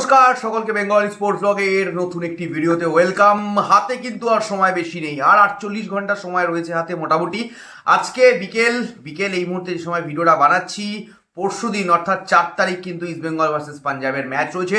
নমস্কার, সকলকে বেঙ্গল স্পোর্টস ব্লগের নতুন একটি ভিডিওতে ওয়েলকাম। হাতে কিন্তু আর সময় বেশি নেই, আর আটচল্লিশ ঘণ্টা সময় রয়েছে হাতে মোটামুটি। আজকে বিকেল বিকেল এই মুহূর্তে যে সময় ভিডিওটা বানাচ্ছি, পরশু দিন, অর্থাৎ চার তারিখ কিন্তু ইস্টবেঙ্গল ভার্সেস পাঞ্জাবের ম্যাচ রয়েছে।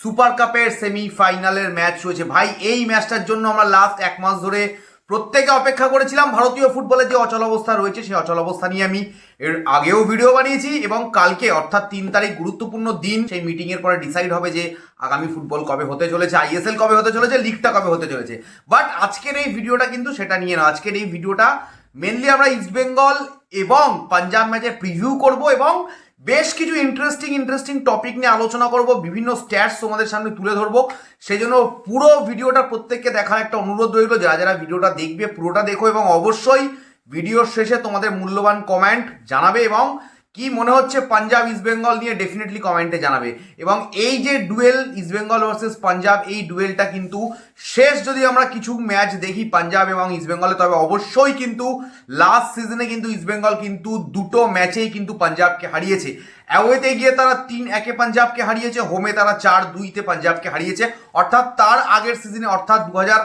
সুপার কাপের সেমিফাইনালের ম্যাচ রয়েছে। ভাই, এই ম্যাচটার জন্য আমরা লাস্ট এক মাস ধরে প্রত্যেকে অপেক্ষা করেছিলাম ভারতীয় ফুটবলের যে অচল অবস্থা রয়েছে, সেই অচল অবস্থা নিয়ে আমি এর আগেও ভিডিও বানিয়েছি এবং কালকে, অর্থাৎ তিন তারিখ, গুরুত্বপূর্ণ দিন, সেই মিটিং এর পরে ডিসাইড হবে যে আগামী ফুটবল কবে হতে চলেছে আইএসএল কবে হতে চলেছে লিগটা কবে হতে চলেছে। বাট আজকের এই ভিডিওটা কিন্তু সেটা নিয়ে না, আজকের এই ভিডিওটা মেনলি আমরা ইস্টবেঙ্গল এবং পাঞ্জাব ম্যাচের প্রিভিউ করব এবং বেশ কিছু ইন্টারেস্টিং ইন্টারেস্টিং টপিক নিয়ে আলোচনা করব, বিভিন্ন স্ট্যাটস তোমাদের সামনে তুলে ধরবো। সেই জন্য পুরো ভিডিওটা প্রত্যেককে দেখার একটা অনুরোধ রইল। যারা যারা ভিডিওটা দেখবে, পুরোটা দেখো এবং অবশ্যই ভিডিওর শেষে তোমাদের মূল্যবান কমেন্ট জানাবে এবং কি মনে হচ্ছে পাঞ্জাব ইস্ট বেঙ্গল নিয়ে ডেফিনেটলি কমেন্টে জানাবে। এবং এই যে ডুয়েল ইস্ট বেঙ্গল ভার্সেস পাঞ্জাব, এই ডুয়েলটা কিন্তু শেষ যদি আমরা কিছু ম্যাচ দেখি পাঞ্জাব এবং ইস্ট বেঙ্গলে তবে অবশ্যই কিন্তু লাস্ট সিজনে কিন্তু ইস্ট বেঙ্গল কিন্তু দুটো ম্যাচেই কিন্তু পাঞ্জাবকে হারিয়েছে। অ্যাওয়েতে গিয়ে তারা তিন একে পাঞ্জাবকে হারিয়েছে হোমে তারা চার দুইতে পাঞ্জাবকে হারিয়েছে। অর্থাৎ তার আগের সিজনে অর্থাৎ দু হাজার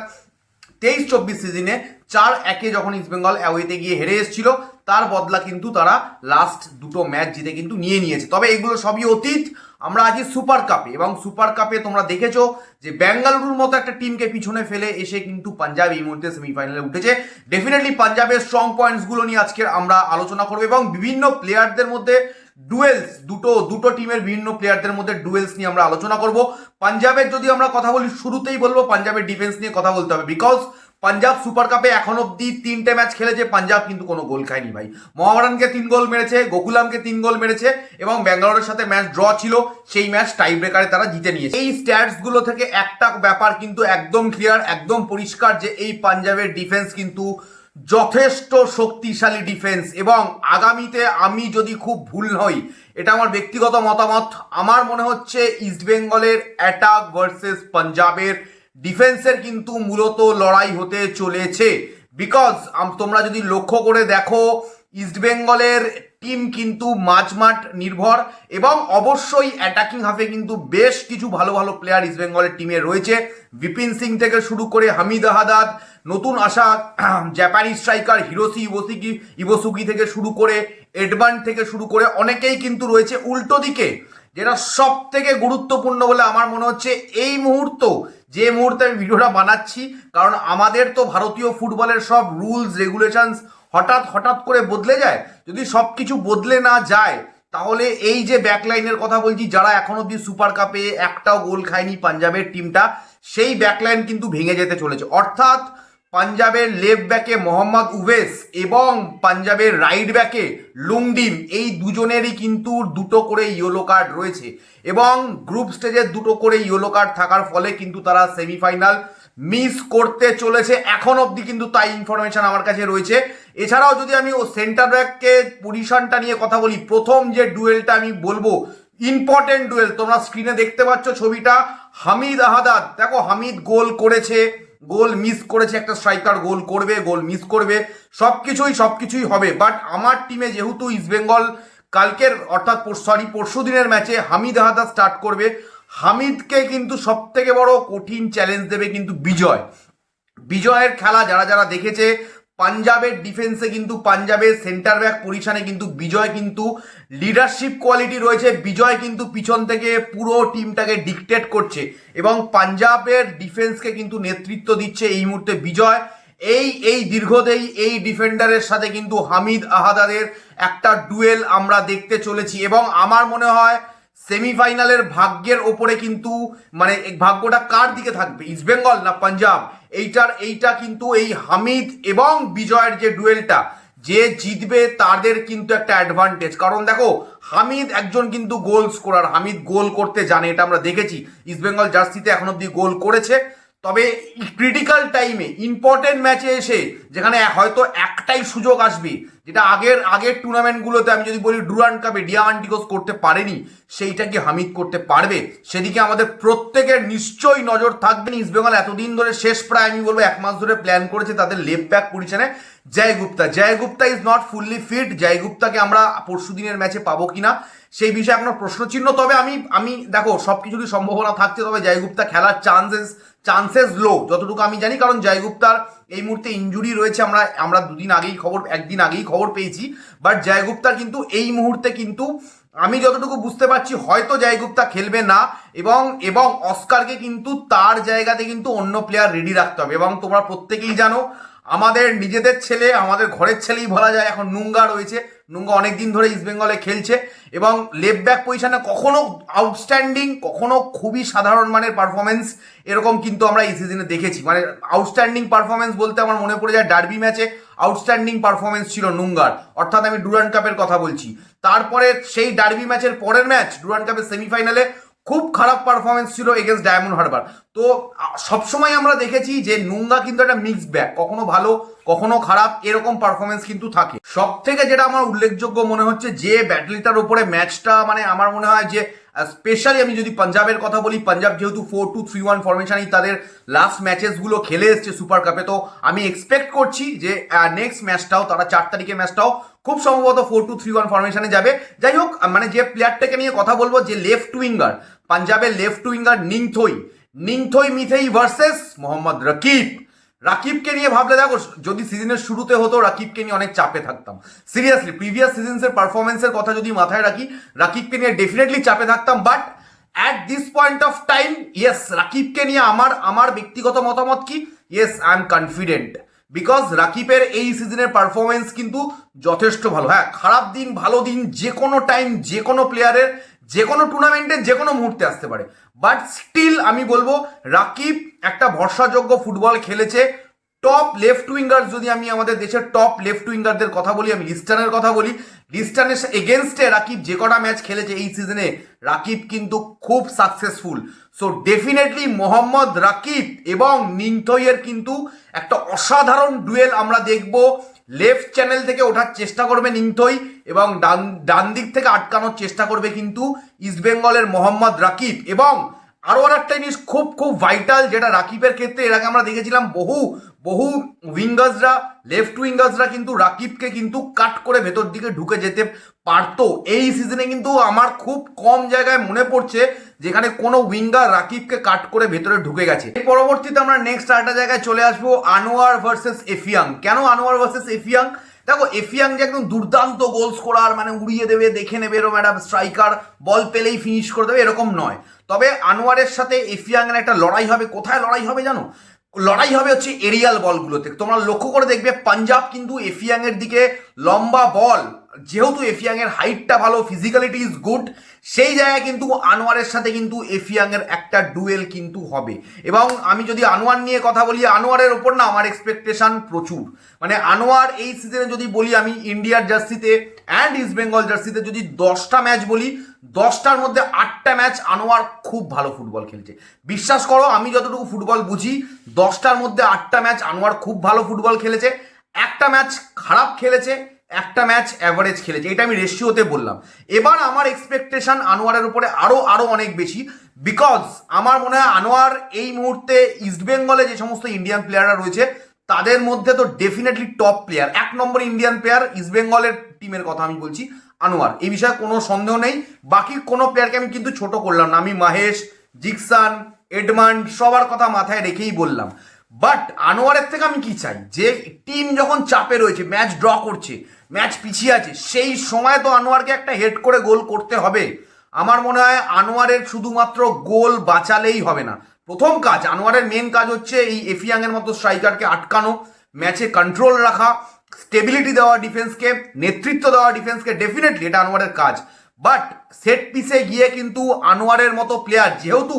তেইশ চব্বিশ সিজনে চার একে যখন ইস্টবেঙ্গল অ্যাওয়েতে গিয়ে হেরে এসেছিল তার বদলা কিন্তু তারা লাস্ট দুটো ম্যাচ জিতে কিন্তু নিয়ে নিয়েছে। তবে এগুলো সবই অতীত। আমরা আজকে সুপার কাপে এবং সুপার কাপে তোমরা দেখেছ যে বেঙ্গালুরুর মতো একটা টিমকে পিছনে ফেলে এসে কিন্তু পাঞ্জাব এই মুহূর্তে সেমিফাইনালে উঠেছে। ডেফিনেটলি পাঞ্জাবের স্ট্রং পয়েন্টসগুলো নিয়ে আজকে আমরা আলোচনা করব এবং বিভিন্ন প্লেয়ারদের মধ্যে ডুয়েলস দুটো দুটো টিমের বিভিন্ন প্লেয়ারদের মধ্যে ডুয়েলস নিয়ে আমরা আলোচনা করব। পাঞ্জাবের যদি আমরা কথা বলি, শুরুতেই বলব পাঞ্জাবের ডিফেন্স নিয়ে কথা বলতে হবে। বিকজ পাঞ্জাব সুপার কাপে এখন অব্দি তিনটে ম্যাচ খেলেছে। পাঞ্জাব কিন্তু কোনো গোল খায়নি ভাই। মোহামেডানকে তিন গোল মেরেছে, গোকুলামকে তিন গোল মেরেছে এবং ব্যাঙ্গালোরের সাথে ম্যাচ ড্র ছিল। সেই ম্যাচ টাই ব্রেকারে তারা জিতে নিয়েছে। এই স্ট্যাটসগুলো থেকে একটা ব্যাপার কিন্তু একদম ক্লিয়ার একদম পরিষ্কার যে এই পাঞ্জাবের ডিফেন্স কিন্তু যথেষ্ট শক্তিশালী ডিফেন্স এবং আগামীতে আমি যদি খুব ভুল হই, এটা আমার ব্যক্তিগত মতামত। আমার মনে হচ্ছে ইস্টবেঙ্গলের অ্যাটাক ভার্সেস পাঞ্জাবের ডিফেন্সের কিন্তু মূলত লড়াই হতে চলেছে। বিকজ তোমরা যদি লক্ষ্য করে দেখো ইস্টবেঙ্গলের টিম কিন্তু মাঝমাঠ নির্ভর এবং অবশ্যই অ্যাটাকিং হাফে কিন্তু বেশ কিছু ভালো ভালো প্লেয়ার ইস্টবেঙ্গলের টিমে রয়েছে। বিপিন সিং থেকে শুরু করে হামিদ আহাদাদ নতুন আসা জাপানি স্ট্রাইকার হিরোসি ইবোসিকি ইবোসুকি থেকে শুরু করে এডবান থেকে শুরু করে অনেকেই কিন্তু রয়েছে উল্টো দিকে। যেটা সব থেকে গুরুত্বপূর্ণ বলে আমার মনে হচ্ছে, এই মুহূর্ত যে মুহূর্তে আমি ভিডিওটা বানাচ্ছি, কারণ আমাদের তো ভারতীয় ফুটবলের সব রুলস, রেগুলেশনস হঠাৎ হঠাৎ করে বদলে যায়। যদি সব কিছু বদলে না যায়, তাহলে এই যে ব্যাকলাইনের কথা বলছি, যারা এখন অব্দি সুপার কাপে একটাও গোল খায়নি পাঞ্জাবের টিমটা, সেই ব্যাকলাইন কিন্তু ভেঙে যেতে চলেছে। অর্থাৎ পাঞ্জাবের লেফট ব্যাকে মোহাম্মদ উভেস এবং পাঞ্জাবের রাইট ব্যাকে লুংডিম এই দুজনেরই কিন্তু দুটো করে ইয়েলো কার্ড রয়েছে। এবং গ্রুপ স্টেজের দুটো করে ইয়েলো কার্ড থাকার ফলে কিন্তু তারা সেমিফাইনাল মিস করতে চলেছে। এখন অবধি কিন্তু তাই ইনফরমেশন আমার কাছে রয়েছে। এছাড়াও যদি আমি ও সেন্টার ব্যাককে পজিশনটা নিয়ে কথা বলি, প্রথম যে ডুয়েলটা আমি বলব ইম্পর্টেন্ট ডুয়েল তোমরা স্ক্রিনে দেখতে পাচ্ছ ছবিটা। হামিদ আহাদাদ, দেখো হামিদ গোল করেছে। গোল মিস করেছে একটা স্ট্রাইকার গোল করবে, গোল মিস করবে সব কিছুই সব কিছুই হবে। বাট আমার টিমে যেহেতু ইস্টবেঙ্গল কালকের, অর্থাৎ সরি পরশু দিনের ম্যাচে হামিদ আহাদা স্টার্ট করবে, হামিদকে কিন্তু সব থেকে বড় কঠিন চ্যালেঞ্জ দেবে কিন্তু বিজয়। বিজয়ের খেলা যারা যারা দেখেছে পাঞ্জাবের ডিফেন্সে কিন্তু, পাঞ্জাবের সেন্টার ব্যাক পজিশনে কিন্তু বিজয় কিন্তু লিডারশিপ কোয়ালিটি রয়েছে। বিজয় কিন্তু পিছন থেকে পুরো টিমটাকে ডিকটেট করছে এবং পাঞ্জাবের ডিফেন্সকে কিন্তু নেতৃত্ব দিচ্ছে এই মুহূর্তে বিজয়। এই এই দীর্ঘদেই এই ডিফেন্ডারের সাথে কিন্তু হামিদ আহাদাদের একটা ডুয়েল আমরা দেখতে চলেছি এবং আমার মনে হয় সেমিফাইনালের ভাগ্যের ওপরে কিন্তু মানে ভাগ্যটা কার দিকে থাকবে? ইস্টবেঙ্গল না পাঞ্জাব এইটার, এইটা কিন্তু এই হামিদ এবং বিজয়ের যে ডুয়েলটা, যে জিতবে তাদের কিন্তু একটা অ্যাডভান্টেজ কারণ দেখো, হামিদ একজন কিন্তু গোল স্কোরার হামিদ গোল করতে জানে, এটা আমরা দেখেছি। ইস্টবেঙ্গল জার্সিতে এখন অব্দি গোল করেছে। তবে ক্রিটিক্যাল টাইমে ইম্পর্টেন্ট ম্যাচে এসে, যেখানে হয়তো একটাই সুযোগ আসবে, যেটা আগের আগের টুর্নামেন্টগুলোতে আমি যদি বলি ডুরান কাপে ডিয়ামান্টিকোস করতে পারেনি, সেইটা কি হামিদ করতে পারবে? সেদিকে আমাদের প্রত্যেকের নিশ্চয়ই নজর থাকবে ইস্টবেঙ্গল এতদিন ধরে শেষ প্রায়, আমি বলব এক মাস ধরে প্ল্যান করেছে তাদের লেফট ব্যাক পজিশনে Jay Gupta Jay Gupta is not fully fit Jay গুপ্তাকে আমরা পরশু দিনের ম্যাচে পাবো কিনা, সেই বিষয়ে এখনও প্রশ্নচিহ্ন। তবে আমি আমি, দেখো সব কিছুরই সম্ভাবনা থাকছে, তবে জয়গুপ্তা খেলার চান্সেস চান্সেস লো, যতটুকু আমি জানি, কারণ জয়গুপ্তার এই মুহূর্তে ইঞ্জুরি রয়েছে, আমরা আমরা দুদিন আগেই খবর, একদিন আগেই খবর পেয়েছি। বাট জয়গুপ্তার কিন্তু এই মুহূর্তে কিন্তু আমি যতটুকু বুঝতে পারছি, হয়তো জয়গুপ্তা খেলবে না, এবং এবং অস্কারকে কিন্তু তার জায়গাতে কিন্তু অন্য প্লেয়ার রেডি রাখতে হবে। এবং তোমরা প্রত্যেকেই জানো আমাদের নিজেদের ছেলে, আমাদের ঘরের ছেলেই বলা যায়, এখন নুঙ্গা রয়েছে। নুঙ্গা অনেক দিন ধরে ইস্ট বেঙ্গলে খেলছে এবং লেফট ব্যাক পজিশনে কখনো আউটস্ট্যান্ডিং কখনো খুবই সাধারণ মানের পারফরমেন্স এরকম কিন্তু আমরা এই সিজনে দেখেছি। মানে আউটস্ট্যান্ডিং পারফরমেন্স বলতে আমার মনে পড়ে যায় ডার্বি ম্যাচে আউটস্ট্যান্ডিং পারফরমেন্স ছিল নুঙ্গার। অর্থাৎ আমি ডুরান কাপের কথা বলছি। তারপরে সেই ডার্বি ম্যাচের পরের ম্যাচ ডুরান কাপের সেমিফাইনালে খুব খারাপ পারফরমেন্স ছিল এগেনস্ট ডায়মন্ড হারবার তো সবসময় আমরা দেখেছি যে নুঙ্গা কিন্তু একটা মিক্সড ব্যাগ কখনো ভালো, কখনো খারাপ, এরকম পারফরমেন্স কিন্তু থাকে। সব থেকে যেটা আমার উল্লেখযোগ্য মনে হচ্ছে, যে ব্যাটলিটার ওপরে ম্যাচটা মানে আমার মনে হয় যে স্পেশালি আমি যদি পাঞ্জাবের কথা বলি, পাঞ্জাব যেহেতু ফোর টু থ্রি ওয়ান ফরমেশনই তাদের লাস্ট ম্যাচেসগুলো খেলে এসছে সুপার কাপে তো আমি এক্সপেক্ট করছি যে নেক্সট ম্যাচটাও তারা চার তারিখে ম্যাচটাও খুব সম্ভবত ফোর টু থ্রি ওয়ান ফরমেশনে যাবে। যাই হোক মানে যে প্লেয়ারটাকে নিয়ে কথা বলব, যে লেফট উইঙ্গার পাঞ্জাবের left winger Ninthoi. Ninthoi Meetei versus Mohammad Rakib. রাকিবকে নিয়ে ভাবলে দেখো, যদি সিজনের শুরুতে হতো, রাকিবকে নিয়ে অনেক চাপে থাকতাম। সিরিয়াসলি প্রিভিয়াস সিজনসের পারফরমেন্সের কথা যদি মাথায় রাখি, রাকিবকে নিয়ে ডেফিনেটলি চাপে থাকতাম but at this point of time yes রাকিবকে নিয়ে আমার আমার ব্যক্তিগত মতামত কি? Yes I am confident because রাকিবের এই সিজনের পারফরমেন্স কিন্তু যথেষ্ট ভালো। হ্যাঁ খারাপ দিন, ভালো দিন যে কোনো টাইম যে কোনো প্লেয়ারের যে কোনো টুর্নামেন্টে যে কোনো মুহূর্তে আসতে পারে। বাট স্টিল আমি বলব, রাকিব একটা ভরসাযোগ্য ফুটবল খেলেছে। টপ লেফট উইঙ্গার যদি আমি আমাদের দেশের টপ লেফট উইঙ্গারদের কথা বলি, আমি লিস্টানের কথা বলি লিস্টানের এগেনস্টে রাকিব যে কটা ম্যাচ খেলেছে এই সিজনে রাকিব কিন্তু খুব successful so definitely Mohammad Rakib এবং নিংথইয়ের কিন্তু একটা অসাধারণ ডুয়েল আমরা দেখব। লেফট চ্যানেল থেকে ওঠার চেষ্টা করবে নিংথই এবং ডান ডান দিক থেকে আটকানোর চেষ্টা করবে কিন্তু ইস্টবেঙ্গলের মোহাম্মদ রাকিব এবং আরও আর একটা জিনিস খুব খুব ভাইটাল যেটা রাকিবের ক্ষেত্রে, এর আগে আমরা দেখেছিলাম বহু বহু উইঙ্গার্সরা লেফট উইঙ্গার্সরা কিন্তু রাকিবকে কিন্তু কাট করে ভেতর দিকে ঢুকে যেতে পারতো। এই সিজনে কিন্তু আমার খুব কম জায়গায় মনে পড়ছে যেখানে কোনো উইঙ্গার রাকিবকে কাট করে ভেতরে ঢুকে গেছে। এর পরবর্তীতে আমরা নেক্সট আরেকটা জায়গায় চলে আসব, আনোয়ার ভার্সেস এফিয়াং। কেন আনোয়ার ভার্সেস এফিয়াং? দেখো, এফিয়াং যে একদম দুর্দান্ত গোল স্কোরার মানে উড়িয়ে দেবে, দেখে নেবে এরকম একটা স্ট্রাইকার বল পেলেই ফিনিশ করে দেবে, এরকম নয়। তবে আনোয়ারের সাথে এফিয়াংয়ের একটা লড়াই হবে। কোথায় লড়াই হবে জানো? লড়াই হবে হচ্ছে এরিয়াল বলগুলোতে তোমরা লক্ষ্য করে দেখবে, পাঞ্জাব কিন্তু এফিয়াংয়ের দিকে লম্বা বল যেহেতু এফিয়াংয়ের হাইটটা ভালো ফিজিক্যালিটি ইজ গুড সেই জায়গায় কিন্তু আনোয়ারের সাথে কিন্তু এফিয়াংয়ের একটা ডুয়েল কিন্তু হবে। এবং আমি যদি আনোয়ার নিয়ে কথা বলি, আনোয়ারের ওপর না আমার এক্সপেকটেশন প্রচুর। মানে আনোয়ার এই সিজনে যদি বলি, আমি ইন্ডিয়ার জার্সিতে অ্যান্ড ইস্ট বেঙ্গল জার্সিতে যদি দশটা ম্যাচ বলি, দশটার মধ্যে আটটা ম্যাচ আনোয়ার খুব ভালো ফুটবল খেলছে। বিশ্বাস করো, আমি যতটুকু ফুটবল বুঝি, দশটার মধ্যে আটটা ম্যাচ আনোয়ার খুব ভালো ফুটবল খেলেছে। একটা ম্যাচ খারাপ খেলেছে একটা ম্যাচ অ্যাভারেজ খেলেছে, এটা আমি রেশিওতে বললাম। এবার আমার এক্সপেকটেশন আনোয়ারের উপরে আরও আরও অনেক বেশি। বিকজ আমার মনে হয় আনোয়ার এই মুহূর্তে ইস্টবেঙ্গলে যে সমস্ত ইন্ডিয়ান প্লেয়াররা রয়েছে, তাদের মধ্যে তো ডেফিনেটলি টপ প্লেয়ার এক নম্বর ইন্ডিয়ান প্লেয়ার ইস্টবেঙ্গলের টিমের কথা আমি বলছি, আনোয়ার। এই বিষয়ে কোনো সন্দেহ নেই। বাকি কোনো প্লেয়ারকে আমি কিন্তু ছোট করলাম না। আমি মাহেশ, জিকসান, এডমান্ড সবার কথা মাথায় রেখেই বললাম। বাট আনোয়ারের থেকে আমি কি চাই? যে টিম যখন চাপে রয়েছে ম্যাচ ড্র করছে ম্যাচ পিছিয়ে আছে, সেই সময় তো আনোয়ারকে একটা হেড করে গোল করতে হবে। আমার মনে হয় আনোয়ারের শুধুমাত্র গোল বাঁচালেই হবে না। প্রথম কাজ, আনোয়ারের মেন কাজ হচ্ছে এই এফিয়াংয়ের মতো স্ট্রাইকারকে আটকানো ম্যাচে কন্ট্রোল রাখা স্টেবিলিটি দেওয়া ডিফেন্সকে নেতৃত্ব দেওয়া ডিফেন্সকে ডেফিনেটলি এটা আনোয়ারের কাজ। বাট সেট পিসে গিয়ে কিন্তু আনোয়ারের মতো প্লেয়ার যেহেতু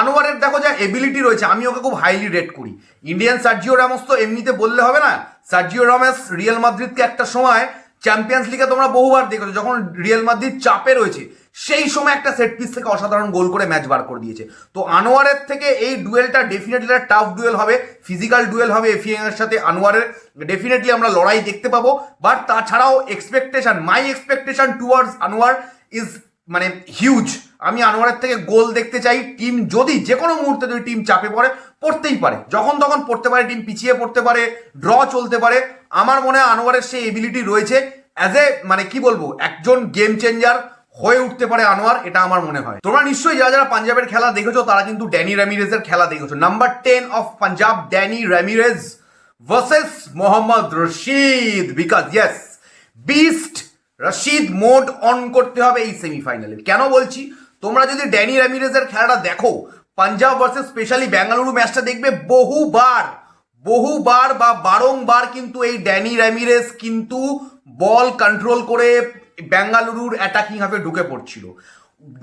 আনোয়ারের দেখো যা এবিলিটি রয়েছে, আমি ওকে খুব হাইলি রেট করি। ইন্ডিয়ান সার্জিও রামস তো এমনিতে বললে হবে না। সার্জিও রামেস রিয়েল মাদ্রিদকে একটা সময় চ্যাম্পিয়ন্স লিগে তোমরা বহুবার দেখেছ, যখন রিয়েল মাদ্রিদ চাপে রয়েছে। সেই সময় একটা সেট পিস থেকে অসাধারণ গোল করে ম্যাচ বার করে দিয়েছে। তো আনোয়ারের থেকে এই ডুয়েলটা ডেফিনেটলি একটা টাফ ডুয়েল হবে ফিজিক্যাল ডুয়েল হবে এফিএং এর সাথে আনোয়ারের। ডেফিনেটলি আমরা লড়াই দেখতে পাবো বাট তাছাড়াও expectation my expectation towards Anwar is মানে হিউজ আমি আনোয়ারের থেকে গোল দেখতে চাই। টিম যদি যে কোনো মুহূর্তে যদি টিম চাপে পড়ে, পড়তেই পারে। যখন তখন পড়তে পারে টিম পিছিয়ে পড়তে পারে ড্র চলতে পারে। আমার মনে হয় আনোয়ারের সেই এবিলিটি রয়েছে। অ্যাজ এ মানে কি বলব? একজন গেম চেঞ্জার হয়ে উঠতে পারে আনোয়ার, এটা আমার মনে হয়। তোমরা নিশ্চয়ই যারা যারা পাঞ্জাবের খেলা দেখেছ, তারা কিন্তু ড্যানি র্যামিরেজের খেলা দেখেছ। Number ten of Punjab Danny Ramirez versus Mohammad Rashid because yes beast Rashid mode on করতে হবে এই সেমিফাইনালে কেন বলছি? তোমরা যদি ড্যানি র্যামিরেজের খেলাটা দেখো, পাঞ্জাব ভার্সেস স্পেশালি বেঙ্গালুরু ম্যাচটা দেখবে বহুবার। বহুবার বা বারংবার কিন্তু এই ড্যানি র্যামিরেজ কিন্তু বল কন্ট্রোল করে বেঙ্গালুরুর অ্যাটাকিং হাফে ঢুকে পড়ছিল।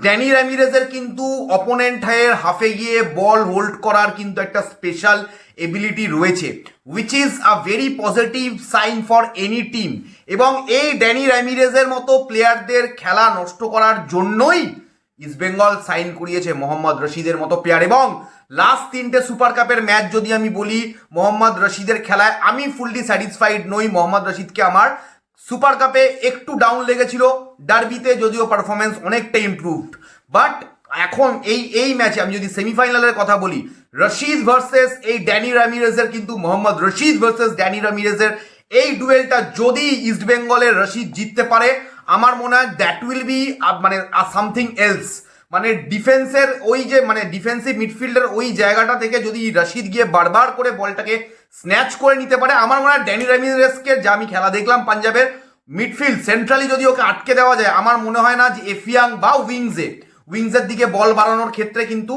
ড্যানি র্যামিরেজের কিন্তু অপোনেন্টের হাফে গিয়ে বল হোল্ড করার কিন্তু একটা স্পেশাল এবিলিটি রয়েছে which is a very positive sign for any team এবং এই ড্যানি র্যামিরেজের মতো প্লেয়ারদের খেলা নষ্ট করার জন্যই ইস্টবেঙ্গল সাইন করিয়েছে মোহাম্মদ রশিদের মতো প্লেয়ার এবং লাস্ট তিনটে সুপার কাপের ম্যাচ যদি আমি বলি, মোহাম্মদ রশিদের খেলায় আমি ফুললি স্যাটিসফাইড নই, মোহাম্মদ রশিদকে আমার সুপার কাপে একটু ডাউন লেগেছিল ডার্বিতে যদিও পারফরমেন্স অনেকটা ইমপ্রুভড বাট এখন এই এই ম্যাচে আমি যদি সেমিফাইনালের কথা বলি, রশিদ ভার্সেস এই ড্যানি রামিরেজের কিন্তু, মোহাম্মদ রশিদ ভার্সেস ড্যানি রামিরেজের এই ডুয়েলটা যদি ইস্টবেঙ্গলের রশিদ জিততে পারে, আমার মনে হয় দ্যাট উইল বি মানে সামথিং এলস মানে ডিফেন্সের ওই যে মানে ডিফেন্সিভ মিডফিল্ডের ওই জায়গাটা থেকে যদি রশিদ গিয়ে বারবার করে বলটাকে স্ন্যাচ করে নিতে পারে। আমার মনে হয় ড্যানি রামিরেসকে যা আমি খেলা দেখলাম পাঞ্জাবের মিডফিল্ড সেন্ট্রালি যদি ওকে আটকে দেওয়া যায়, আমার মনে হয় না যে এফিয়াং বা উইংসে, উইংসের দিকে বল বাড়ানোর ক্ষেত্রে কিন্তু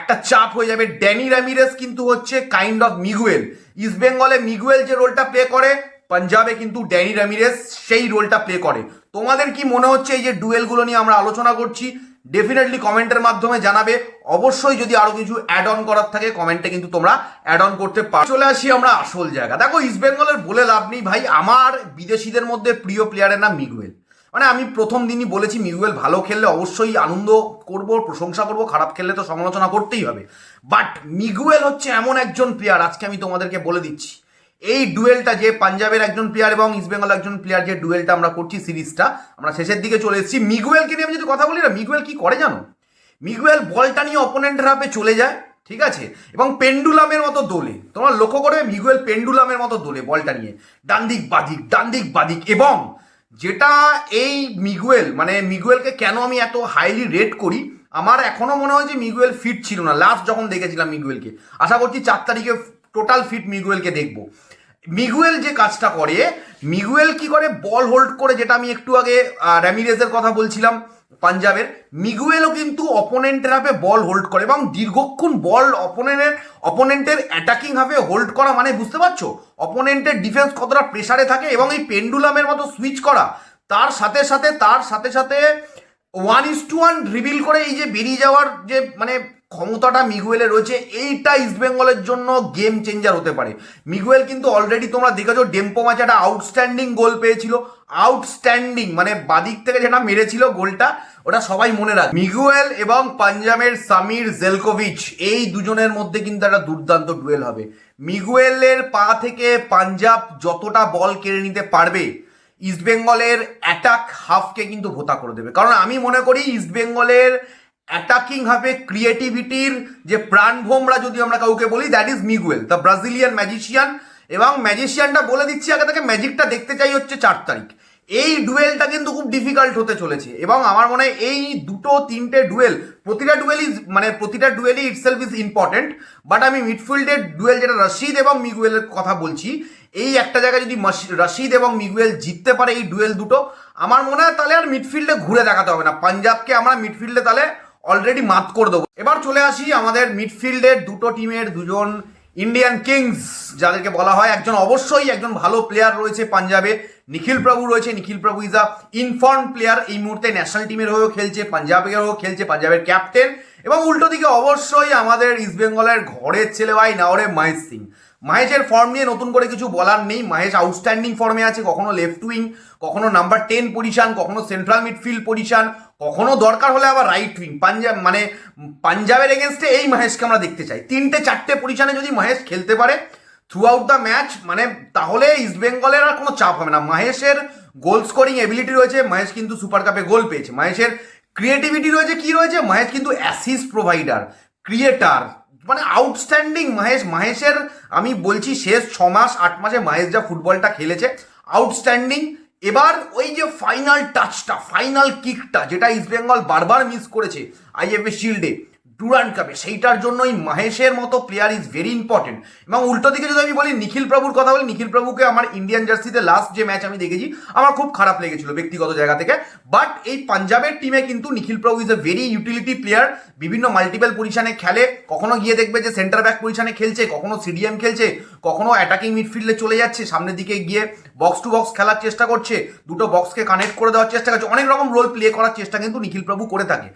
একটা চাপ হয়ে যাবে। ড্যানি রামিরেস কিন্তু হচ্ছে কাইন্ড অফ মিগুয়েল ইস্ট বেঙ্গলে মিগুয়েল যে রোলটা প্লে করে, পাঞ্জাবে কিন্তু ড্যানি রামিরেস সেই রোলটা প্লে করে। তোমাদের কি মনে হচ্ছে এই যে ডুয়েলগুলো নিয়ে আমরা আলোচনা করছি? ডেফিনেটলি কমেন্টের মাধ্যমে জানাবে। অবশ্যই যদি আরও কিছু অ্যাড অন করার থাকে, কমেন্টে কিন্তু তোমরা অ্যাড অন করতে পারো। চলে আসি আমরা আসল জায়গা। দেখো ইস্ট বেঙ্গলের বলে লাভ নেই ভাই। আমার বিদেশিদের মধ্যে প্রিয় প্লেয়ারের নাম মিগুয়েল মানে আমি প্রথম দিনই বলেছি মিগুয়েল ভালো খেললে অবশ্যই আনন্দ করব, প্রশংসা করব, খারাপ খেললে তো সমালোচনা করতেই হবে। বাট মিগুয়েল হচ্ছে এমন একজন প্লেয়ার আজকে আমি তোমাদেরকে বলে দিচ্ছি। এই ডুয়েলটা যে পাঞ্জাবের একজন প্লেয়ার এবং ইস্টবেঙ্গল একজন প্লেয়ার যে ডুয়েলটা আমরা করছি সিরিজটা, আমরা শেষের দিকে চলে এসেছি। মিগুয়েলকে নিয়ে আমি যদি কথা বলি না, মিগুয়েল কি করে জানো? মিগুয়েল বলটা নিয়ে অপোনেন্টের হাফে চলে যায়, ঠিক আছে? এবং পেন্ডুলামের মতো দোলে, তোমরা লক্ষ্য করবে মিগুয়েল পেন্ডুলামের মতো দোলে বলটা নিয়ে। ডান দিক বাদিক ডান দিক বাদিক এবং যেটা এই মিগুয়েল মানে মিগুয়েলকে কেন আমি এত হাইলি রেট করি, আমার এখনও মনে হয় যে মিগুয়েল ফিট ছিল না। লাস্ট যখন দেখেছিলাম মিগুয়েলকে, আশা করছি চার তারিখে টোটাল ফিট মিগুয়েলকে দেখব। মিগুয়েল যে কাজটা করে মিগুয়েল কি করে? বল হোল্ড করে, যেটা আমি একটু আগে র্যামিরেজের কথা বলছিলাম পাঞ্জাবের। মিগুয়েলও কিন্তু অপোনেন্টের হাফে বল হোল্ড করে এবং দীর্ঘক্ষণ বল অপোনেন্টের অপোনেন্টের অ্যাটাকিং হাফে হোল্ড করা মানে বুঝতে পারছ? অপোনেন্টের ডিফেন্স কতটা প্রেসারে থাকে এবং এই পেন্ডুলামের মতো সুইচ করা। তার সাথে সাথে, তার সাথে সাথে one is to one reveal করে এই যে বেরিয়ে যাওয়ার যে মানে ক্ষমতাটা মিগুয়েলের রয়েছে, এইটা ইস্টবেঙ্গলের জন্য গেম চেঞ্জার হতে পারে। মিগুয়েল কিন্তু অলরেডি তোমরা দেখেছ ডেম্পো ম্যাচে একটা আউটস্ট্যান্ডিং গোল পেয়েছিল। আউটস্ট্যান্ডিং মানে বাদিক থেকে যেটা মেরেছিল গোলটা ওটা সবাই মনে রাখ মিগুয়েল এবং পাঞ্জাবের সামির জেলকোভিচ এই দুজনের মধ্যে কিন্তু একটা দুর্দান্ত ডুয়েল হবে। মিগুয়েলের পা থেকে পাঞ্জাব যতটা বল কেড়ে নিতে পারবে ইস্টবেঙ্গলের অ্যাটাক হাফকে কিন্তু ভোতা করে দেবে। কারণ আমি মনে করি ইস্টবেঙ্গলের অ্যাটাকিং হাফে ক্রিয়েটিভিটির যে প্রাণভোমরা যদি আমরা কাউকে বলি that is Miguel the Brazilian magician এবং ম্যাজিশিয়ানটা বলে দিচ্ছি আগে থেকে ম্যাজিকটা দেখতে চাই হচ্ছে চার তারিখ। এই ডুয়েলটা কিন্তু খুব ডিফিকাল্ট হতে চলেছে। এবং আমার মনে হয় এই দুটো, তিনটে ডুয়েল, প্রতিটা ডুয়েল ইজ মানে প্রতিটা ডুয়েলই ইটসেলফ ইজ ইম্পর্টেন্ট বাট আমি মিডফিল্ডের ডুয়েল যেটা রশিদ এবং মিগুয়েলের কথা বলছি, এই একটা জায়গায় যদি রশিদ এবং মিগুয়েল জিততে পারে এই ডুয়েল দুটো, আমার মনে হয় তাহলে আর মিডফিল্ডে ঘুরে দেখাতে হবে না। পাঞ্জাবকে আমরা মিডফিল্ডে তাহলে অলরেডি মাত করে দেবো। এবার চলে আসি আমাদের মিডফিল্ডের দুটো টিমের দুজন ইন্ডিয়ান কিংস যাদেরকে বলা হয় একজন অবশ্যই একজন ভালো প্লেয়ার রয়েছে পাঞ্জাবে। নিখিল প্রভু রয়েছে, নিখিল Prabhu is a inform player এই মুহূর্তে ন্যাশনাল টিমের হয়েও খেলছে, পাঞ্জাবের হয়েও খেলছে, পাঞ্জাবের ক্যাপ্টেন এবং উল্টো দিকে অবশ্যই আমাদের ইস্ট বেঙ্গলের ঘরের ছেলে ভাই নাওরে মহেশ সিং। মাহেশের ফর্ম নিয়ে নতুন করে কিছু বলার নেই। মাহেশ আউটস্ট্যান্ডিং ফর্মে আছে, কখনো লেফট উইং কখনো নাম্বার টেন পজিশন কখনো সেন্ট্রাল মিডফিল্ড পজিশন কখনো দরকার হলে আবার রাইট উইং পাঞ্জাব মানে পাঞ্জাবের এগেনস্টে এই মহেশকে আমরা দেখতে চাই। তিনটে, চারটে পজিশনে যদি মহেশ খেলতে পারে থ্রু আউট দ্য ম্যাচ মানে তাহলে ইস্ট বেঙ্গলের আর কোনো চাপ হবে না। মহেশের গোল স্কোরিং এবিলিটি রয়েছে, মহেশ কিন্তু সুপার কাপে গোল পেয়েছে। মহেশের ক্রিয়েটিভিটি রয়েছে, কি রয়েছে? মহেশ কিন্তু অ্যাসিস্ট প্রোভাইডার ক্রিয়েটার মানে আউটস্ট্যান্ডিং মহেশ। মহেশের, আমি বলছি, শেষ ছ মাস, আট মাসে মহেশ যা ফুটবলটা খেলেছে আউটস্ট্যান্ডিং এবার ওই যে ফাইনাল টাচটা ফাইনাল কিকটা যেটা ইস্টবেঙ্গল বারবার মিস করেছে আইএফএ শিল্ডে ডুরান্ট কাপে। সেইটার জন্যই মহেশের মতো প্লেয়ার ইজ ভেরি ইম্পর্টেন্ট এবং উল্টো দিকে যদি আমি বলি, নিখিল প্রভুর কথা বলি, নিখিল প্রভুকে আমার ইন্ডিয়ান জার্সিতে লাস্ট যে ম্যাচ আমি দেখেছি, আমার খুব খারাপ লেগেছিল ব্যক্তিগত জায়গা থেকে। বাট এই পাঞ্জাবের টিমে কিন্তু Nikhil Prabhu is a very utility player বিভিন্ন মাল্টিপল পজিশনে খেলে। কখনো গিয়ে দেখবে যে সেন্টার ব্যাক পজিশনে খেলছে, কখনো সিডিএম খেলছে, কখনো অ্যাটাকিং মিডফিল্ডে চলে যাচ্ছে, সামনের দিকে গিয়ে বক্স টু বক্স খেলার চেষ্টা করছে, দুটো বক্সকে কানেক্ট করে দেওয়ার চেষ্টা করছে। অনেক রকম রোল প্লে করার চেষ্টা কিন্তু নিখিল প্রভু করে থাকে।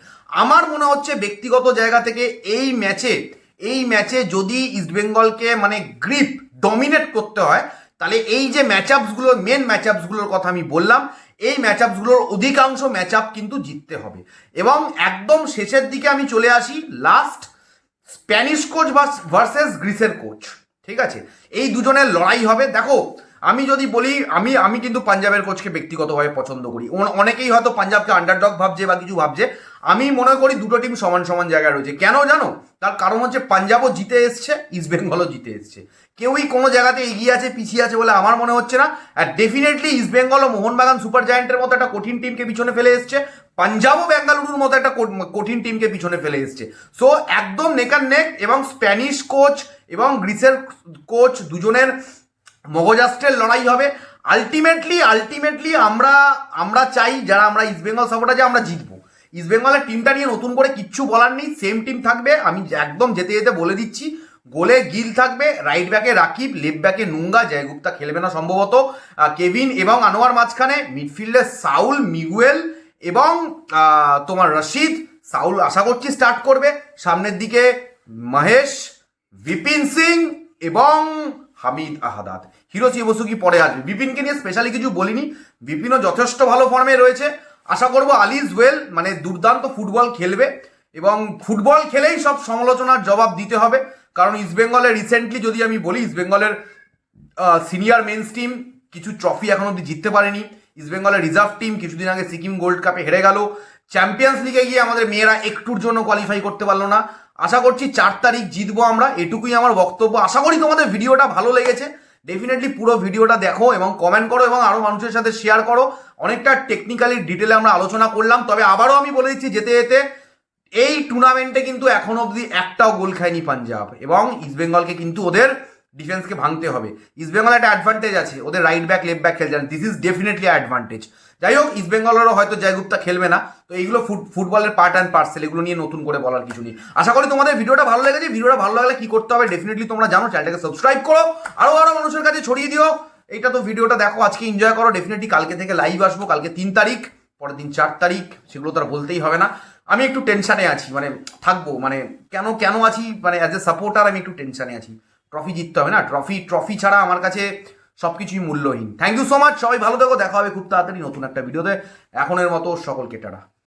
আমার মনে হচ্ছে ব্যক্তিগত জায়গা থেকে এই ম্যাচে এই ম্যাচে যদি ইস্টবেঙ্গলকে মানে গ্রিপ ডমিনেট করতে হয়, তাহলে এই যে ম্যাচ আপসগুলো মেন ম্যাচ আপসগুলোর কথা আমি বললাম, এই ম্যাচ আপসগুলোর অধিকাংশ ম্যাচ আপ কিন্তু জিততে হবে। এবং একদম শেষের দিকে আমি চলে আসি লাস্ট স্প্যানিশ কোচ ভার্সেস গ্রিসের কোচ ঠিক আছে? এই দুজনের লড়াই হবে। দেখো, আমি যদি বলি, আমি আমি কিন্তু পাঞ্জাবের কোচকে ব্যক্তিগতভাবে পছন্দ করি। অন- অনেকেই হয়তো পাঞ্জাবকে আন্ডারডগ ভাবছে বা কিছু ভাবছে। আমি মনে করি দুটো টিম সমান সমান জায়গায় রয়েছে। কেন জানো? তার কারণ হচ্ছে পাঞ্জাবও জিতে এসছে ইস্ট বেঙ্গলও জিতে এসছে। কেউই কোনো জায়গাতে এগিয়ে আছে, পিছিয়ে আছে বলে আমার মনে হচ্ছে না। আর ডেফিনেটলি ইস্ট বেঙ্গল ও মোহনবাগান সুপার জায়েন্টের মতো একটা কঠিন টিমকে পিছনে ফেলে এসছে। পাঞ্জাবও বেঙ্গালুরুর মতো একটা কঠিন টিমকে পিছনে ফেলে এসছে। সো একদম নেক আর নেক এবং স্প্যানিশ কোচ এবং গ্রিসের কোচ দুজনের মগজাস্টের লড়াই হবে। আলটিমেটলি আলটিমেটলি আমরা আমরা চাই যারা আমরা ইস্ট বেঙ্গল সাপোর্টার যে আমরা জিতবো। ইস্ট বেঙ্গলের টিমটা নিয়ে নতুন করে কিচ্ছু বলার নেই সেম টিম থাকবে, আমি একদম যেতে যেতে বলে দিচ্ছি, গোলে গিল থাকবে রাইট ব্যাকে রাকিব লেফট ব্যাকে নুঙ্গা, জয়গুপ্তা খেলবে না সম্ভবত কেভিন এবং আনোয়ার মাঝখানে মিডফিল্ডে সাউল, মিগুয়েল এবং তোমার রশিদ, সাউল আশা করছি স্টার্ট করবে, সামনের দিকে মহেশ, বিপিন সিং এবং হামিদ আহাদাদ হিরোসি বসুকি পরে আসবে। বিপিনকে নিয়ে স্পেশালি কিছু বলিনি, বিপিনও যথেষ্ট ভালো ফর্মে রয়েছে আশা করব আলিজ ওয়েল মানে দুর্দান্ত ফুটবল খেলবে এবং ফুটবল খেলেই সব সমালোচনার জবাব দিতে হবে। কারণ ইস্টবেঙ্গলের রিসেন্টলি যদি আমি বলি ইস্টবেঙ্গলের সিনিয়র মেন্স টিম কিছু ট্রফি এখন অব্দি জিততে পারেনি। ইস্টবেঙ্গলের রিজার্ভ টিম কিছুদিন আগে সিকিম গোল্ড কাপে হেরে গেল। চ্যাম্পিয়ন্স লিগে গিয়ে আমাদের মেয়েরা একটুর জন্য কোয়ালিফাই করতে পারল না। আশা করছি চার তারিখ জিতবো আমরা, এটুকুই আমার বক্তব্য। আশা করি তোমাদের ভিডিওটা ভালো লেগেছে। ডেফিনেটলি পুরো ভিডিওটা দেখো এবং কমেন্ট করো এবং আরও মানুষের সাথে শেয়ার করো। অনেকটা টেকনিক্যালি ডিটেলে আমরা আলোচনা করলাম, তবে আবারও আমি বলে দিচ্ছি যেতে যেতে এই টুর্নামেন্টে কিন্তু এখন অবধি একটাও গোল খায়নি পাঞ্জাব এবং ইস্টবেঙ্গলকে কিন্তু ওদের ডিফেন্সকে ভাঙতে হবে। ইস্টবেঙ্গল একটা অ্যাডভান্টেজ আছে, ওদের রাইট ব্যাক লেফট ব্যাক খেলছে দিস ইজ ডেফিনেটলি অ্যাডভান্টেজ যাই হোক ইস্টবেঙ্গলেরও হয়তো জয়গুপ্তা খেলবে না, তো এইগুলো ফুট ফুটবলের পার্ট অ্যান্ড পার্সেল এগুলো নিয়ে নতুন করে বলার কিছু নেই। আশা করি তোমাদের ভিডিওটা ভালো লেগেছে। ভিডিওটা ভালো লাগলে কি করতে হবে ডেফিনেটলি তোমরা জানো। চ্যানেলটাকে সাবস্ক্রাইব করো আরও আরও মানুষের কাছে ছড়িয়ে দিও। এইটা তো ভিডিওটা দেখো, আজকে এনজয় করো ডেফিনেটলি কালকে থেকে লাইভ আসব, কালকে তিন তারিখ, পরের দিন চার তারিখ, সেগুলো তো আর বলতেই হবে না। আমি একটু টেনশানে আছি মানে থাকব মানে কেন কেন আছি মানে অ্যাজ এ সাপোর্টার আমি একটু টেনশানে আছি। ট্রফি জিততে হবে না ট্রফি ট্রফি ছাড়া আমার কাছে সব কিছুই মূল্যহীন। থ্যাংক ইউ সো মাচ সবাই ভালো থেকো, দেখা হবে খুব তাড়াতাড়ি নতুন একটা ভিডিওতে এখনের মতো সকলকে টাটা